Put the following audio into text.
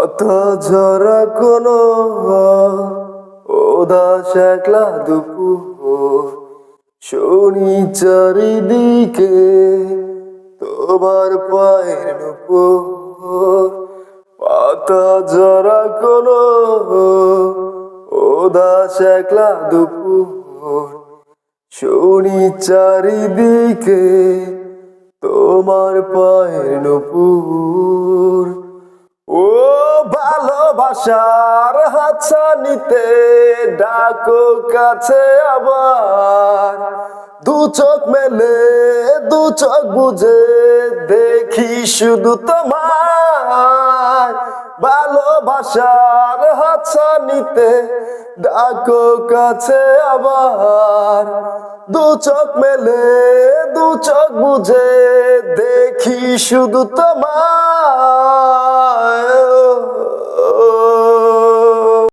পাতা ঝরা কোনো ওদাস একলা দুপুর। শনি চারিদিকে তোমার পায়ের নুপুর। পাতা ঝরা কোনো ওদাস একলা দুপুর। শনি চারিদিকে তোমার পায়ের নুপুর। ভালোবাসার হাতছানিতে ডাকো কাছে আবার। দু চোখ মেলে, দু চোখ বুঝে দেখি শুধু তোমার ভালোবাসার হাতছানিতে ডাকো কাছে আবার। দু চোখ মেলে, দু চোখ বুঝে দেখি শুধু তোমার